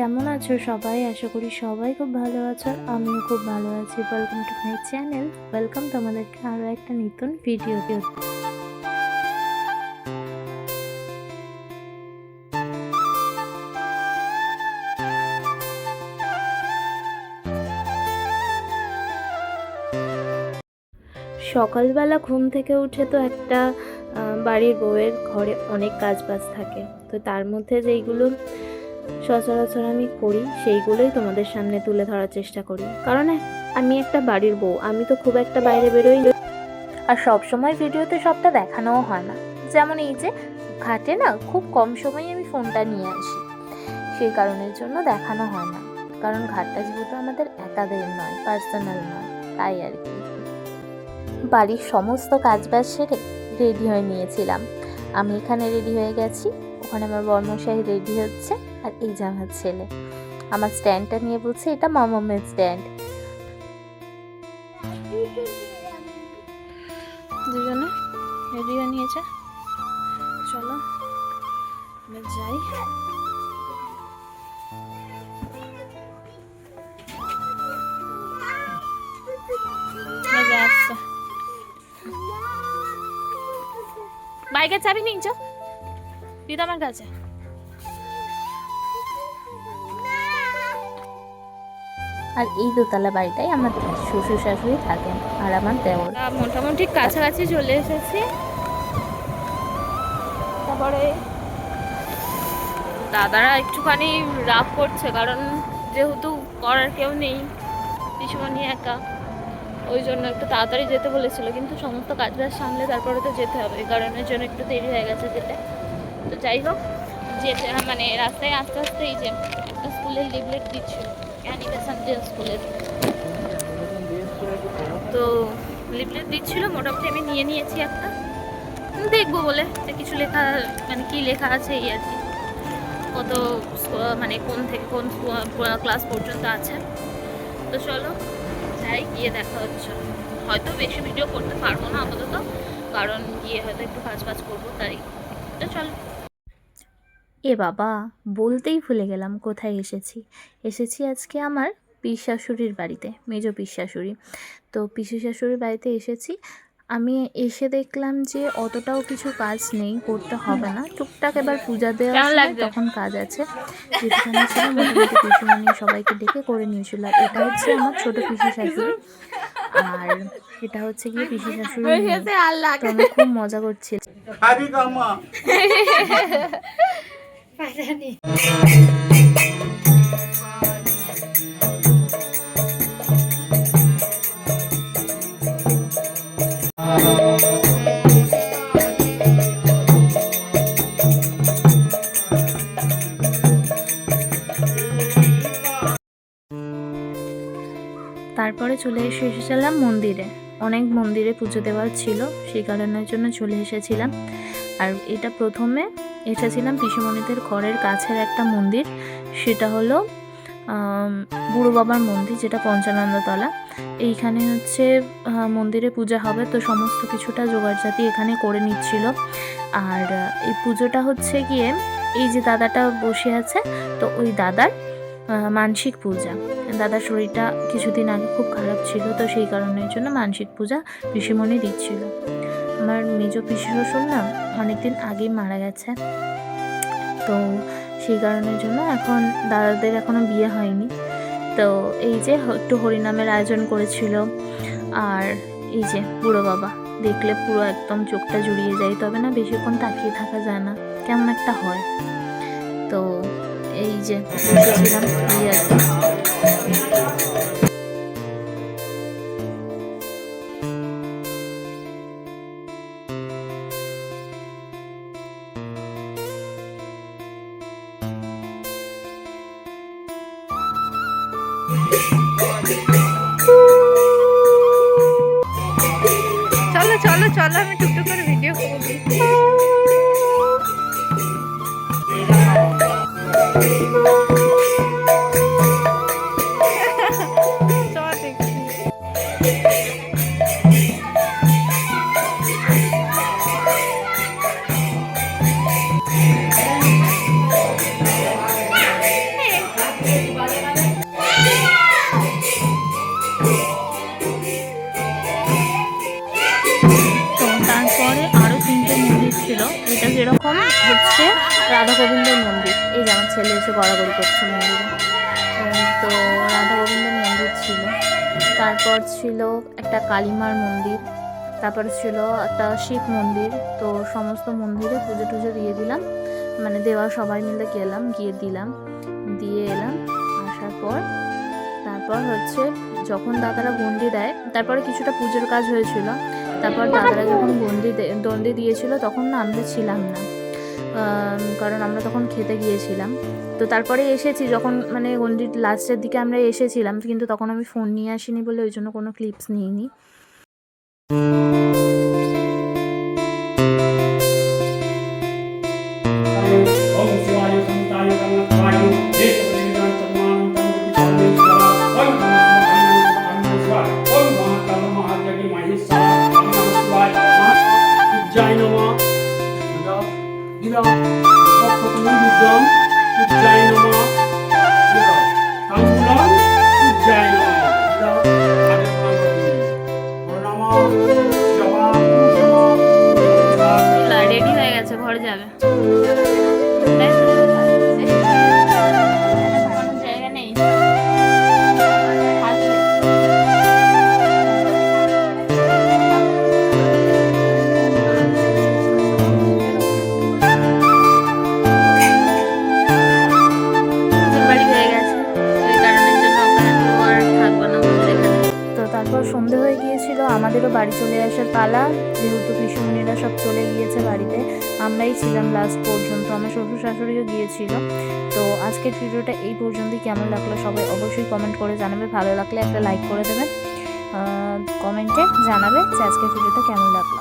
কেমন আছো সবাই? আশা করি সবাই খুব ভালো আছো, আমিও খুব ভালো আছি। Welcome to my channel welcome তোমাদেরকে আরও একটা নতুন ভিডিওতে সকালবেলা ঘুম থেকে উঠে তো একটা বাড়ির বউয়ের ঘরে অনেক কাজ বাজ থাকে। তো তার মধ্যে যেইগুলো সচরাচর আমি করি, সেইগুলোই তোমাদের সামনে তুলে ধরার চেষ্টা করি। কারণ আমি একটা বাড়ির বউ, আমি তো খুব একটা বাইরে বেরোই। আর সব সময় ভিডিওতে সবটা দেখানোও হয় না। যেমন এই যে, ঘাটে না খুব কম সময় আমি ফোনটা নিয়ে আসি। সেই কারণের জন্য দেখানো হয় না। কারণ ঘাটটা যেহেতু আমাদের একাদের নয় পার্সোনাল নয়, তাই আর কি। বাড়ির সমস্ত কাজবাজ সেরে রেডি হয়ে নিয়েছিলাম। আমি এখানে রেডি হয়ে গেছি, ওখানে আমার বর্মশাহী রেডি হচ্ছে। এই যে আমার ছেলে। আমার স্ট্যান্ডটা নিয়ে বলছে, এটা মামামের স্ট্যান্ড দুজনে রেডি হয়ে নিয়েছে চলো, আমরা যাই। যে বাইকের চাবি নিয়েছ দিদা আমার কাছে। আর এই দোতলা বাড়িটাই আমার শ্বশুর শাশুড়ি থাকেন আর আমার দেওর। মোটামুটি কাছাকাছি চলে এসেছি। তারপরে দাদারা একটুখানি রাগ করছে, কারণ যেহেতু করার কেউ নেই পিছুমনি একা। ওই জন্য একটু তাড়াতাড়ি যেতে বলেছিল, কিন্তু সমস্ত কাজ বাজ সামলে তারপরে তো যেতে হবে, এই কারণের জন্য একটু দেরি হয়ে গেছে যেতে। তো যাই হোক, যেতে মানে রাস্তায় আস্তে আস্তে এই যে একটা স্কুলের লিভলেট দিচ্ছিল অ্যানিমেশন স্কুলের তো লিভলেট দিচ্ছিল, মোটামুটি আমি নিয়ে নিয়েছি একটা। দেখব বলে যে কিছু লেখা মানে কি লেখা আছে এই আর কি। কত মানে কোন থেকে, কোন ক্লাস পর্যন্ত আছে। তো চলো, যাই, গিয়ে দেখা হচ্ছে। হয়তো বেশি ভিডিও করতে পারব না আপাতত, কারণ গিয়ে হয়তো একটু কাজ বাজ করব তাই তো চলো। এ বাবা বলতেই ভুলে গেলাম কোথায় এসেছি। এসেছি আজকে আমার পিস শাশুড়ির বাড়িতে মেজ পিস শাশুড়ি তো পিসি শাশুড়ির বাড়িতে এসেছি। আমি এসে দেখলাম যে অতটাও কিছু কাজ নেই করতে হবে না। টুকটাক এবার পূজা লাগছে? তখন কাজ আছে। যেখানে ছিল মোটামুটি পিসিমণি সবাইকে ডেকে করে নিয়েছিল। আর এটা হচ্ছে আমার ছোট পিসি শাশুড়ি আর এটা হচ্ছে গিয়ে পিসি শাশুড়ি তো আমি খুব মজা করছি। তারপরে চলে এসে এসেছিলাম মন্দিরে। অনেক মন্দিরে পুজো দেওয়ার ছিল, সেই কারণের জন্য চলে এসেছিলাম। আর এটা প্রথমে এসেছিলাম পিসুমণিদের ঘরের কাছের একটা মন্দির। সেটা হলো বুড়ো বাবার মন্দির যেটা পঞ্চানন্দতলা। এইখানে হচ্ছে মন্দিরে পূজা হবে তো সমস্ত কিছুটা জোগাড়জাতি এখানে করে নিচ্ছিল। আর, এই পুজোটা হচ্ছে গিয়ে, এই যে দাদাটা বসে আছে, তো ওই দাদার মানসিক পূজা। দাদার শরীরটা কিছুদিন আগে খুব খারাপ ছিল, তো সেই কারণের জন্য মানসিক পূজা পিসিমণি দিচ্ছিল। আমার মেজ পিসি শ্বশুর না অনেকদিন আগেই মারা গেছে। তো সেই কারণের জন্য এখন দাদাদের এখনও বিয়ে হয়নি। তো এই যে একটু হরিনামের আয়োজন করেছিল। আর এই যে বুড়ো বাবা, দেখলে পুরো একদম চোখটা জুড়িয়ে যায়, তবে না বেশিক্ষণ তাকিয়ে থাকা যায় না, কেমন একটা হয়। তো এই যে বসেছিলাম আর কি এরকম হচ্ছে রাধা গোবিন্দের মন্দির এই যেমন ছেলে এসে গড়াগড়ি করছে মন্দিরে। তো রাধা গোবিন্দের মন্দির ছিল। তারপর ছিল একটা কালিমার মন্দির। তারপর ছিল একটা শিব মন্দির, তো সমস্ত মন্দিরে পুজো টুজো দিয়ে দিলাম। মানে দেওয়া সবাই মিলে গেলাম, গিয়ে দিলাম, দিয়ে এলাম, আসার পর তারপর হচ্ছে যখন দাদারা গন্ডি দেয়, তারপরে কিছুটা পুজোর কাজ হয়েছিল। তারপর দাদারা যখন গন্ডি দে- দণ্ডি দিয়েছিল তখন না আমরা ছিলাম না। কারণ আমরা তখন খেতে গিয়েছিলাম। তো তারপরে এসেছি, যখন মানে গন্ডির লাস্টের দিকে আমরা এসেছিলাম, কিন্তু তখন আমি ফোন নিয়ে আসিনি বলে ওই জন্য কোনো ক্লিপস নিইনি। বাড়ি চলে আসার পালা। যেহেতু পিসুমনিরা সব চলে গিয়েছে বাড়িতে, আমরাই ছিলাম লাস্ট পর্যন্ত, আমার শ্বশুর শাশুড়িও গিয়েছিল। তো আজকের ভিডিওটা এই পর্যন্তই। কেমন লাগল সবাই অবশ্যই কমেন্ট করে জানাবে। ভালো লাগলে একটা লাইক করে দেবেন। কমেন্টে জানাবে যে আজকের ভিডিওটা কেমন লাগল।